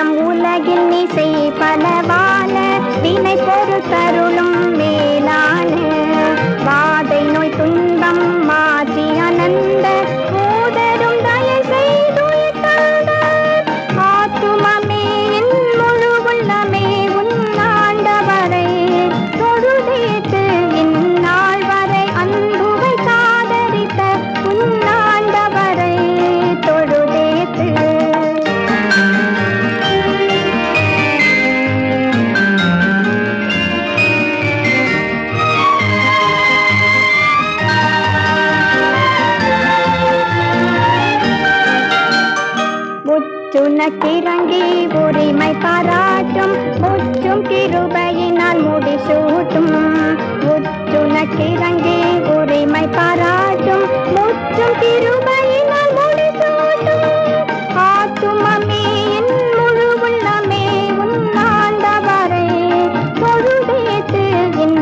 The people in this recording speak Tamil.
நம் தினம் உலகில் இசை பலவான வினை பொறுத்தருளும் சுனக்கிறங்கி உரிமை பாராட்டும் முற்றும் கிருபையினால் முடிசூட்டும். உச்சுனக்கிறங்கி உரிமை பாராட்டும் முற்றும் கிருபையினால் முடிசூட்டும். ஆத்துமமே என் முழு உள்ளமே உன்னாண்டவரே பொழுதேத்து என்